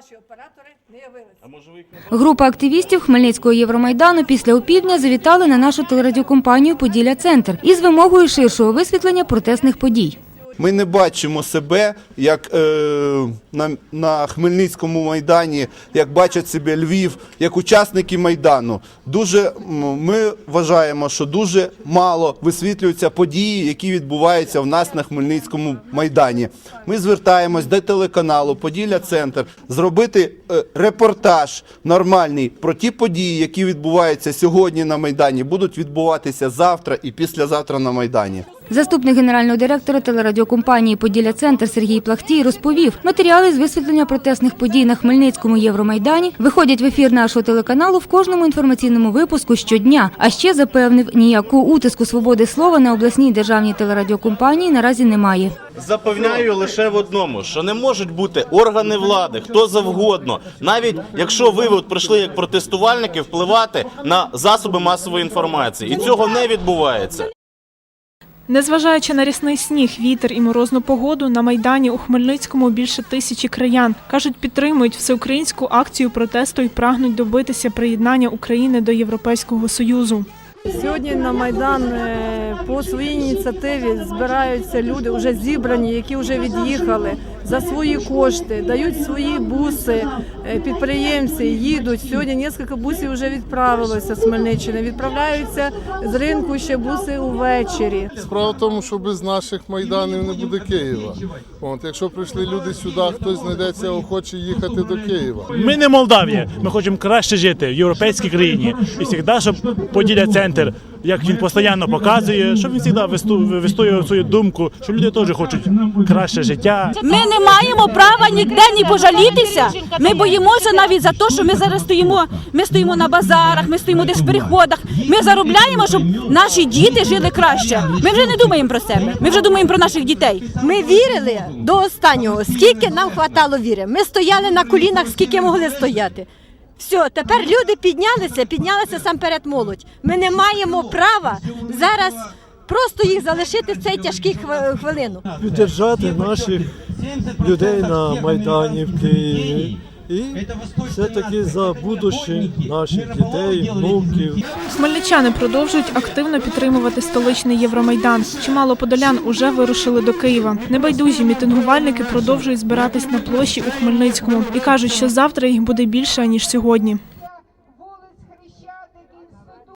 ваші оператори не явилися. Група активістів Хмельницького Євромайдану після опівдня завітали на нашу телерадіокомпанію Поділля Центр із вимогою ширшого висвітлення протестних подій. Ми не бачимо себе як е, на, на Хмельницькому майдані, як бачать себе Львів, як учасники майдану. Дуже ми вважаємо, що дуже мало висвітлюються події, які відбуваються в нас на Хмельницькому майдані. Ми звертаємось до телеканалу Поділля Центр зробити е, репортаж нормальний про ті події, які відбуваються сьогодні на майдані, будуть відбуватися завтра і післязавтра на майдані. Заступник генерального директора телерадіокомпанії Поділля Центр Сергій Плахтій розповів, матеріали з висвітлення протестних подій на Хмельницькому Євромайдані виходять в ефір нашого телеканалу в кожному інформаційному випуску щодня. А ще запевнив, ніякого утиску свободи слова на обласній державній телерадіокомпанії наразі немає. Запевняю лише в одному, що не можуть бути органи влади, хто завгодно, навіть якщо ви от прийшли як протестувальники, впливати на засоби масової інформації, і цього не відбувається. Незважаючи на рісний сніг, вітер і морозну погоду, на Майдані у Хмельницькому більше тисячі краян. Кажуть, підтримують всеукраїнську акцію протесту і прагнуть добитися приєднання України до Європейського Союзу. Сьогодні на Майдан е, по своїй ініціативі збираються люди, вже зібрані, які вже від'їхали за свої кошти, дають свої буси, е, підприємці їдуть. Сьогодні кілька бусів вже відправилося з Хмельниччини. Відправляються з ринку ще буси увечері. Справа в тому, що без наших майданів не буде Києва. От, якщо прийшли люди сюди, хтось знайдеться охоче їхати до Києва. Ми не Молдавія. Ми хочемо краще жити в європейській країні. І завжди, щоб поділя центр, як він постійно показує, щоб він завжди вистоював свою думку, що люди теж хочуть краще життя. Ми не маємо права ніде ні пожалітися. Ми боїмося навіть за те, що ми зараз стоїмо. Ми стоїмо на базарах, ми стоїмо десь в переходах. Ми заробляємо, щоб наші діти жили краще. Ми вже не думаємо про себе. Ми вже думаємо про наших дітей. Ми вірили до останнього, скільки нам хватало віри. Ми стояли на колінах, скільки могли стояти. Все, тепер люди піднялися, піднялася сам перед молодь. Ми не маємо права зараз просто їх залишити в цей тяжкий хв- хвилину. підтримати наших людей на Майдані в Києві. І все-таки за будущее наших дітей, внуків. Хмельничани продовжують активно підтримувати столичний Євромайдан. Чимало подолян уже вирушили до Києва. Небайдужі мітингувальники продовжують збиратись на площі у Хмельницькому і кажуть, що завтра їх буде більше ніж сьогодні.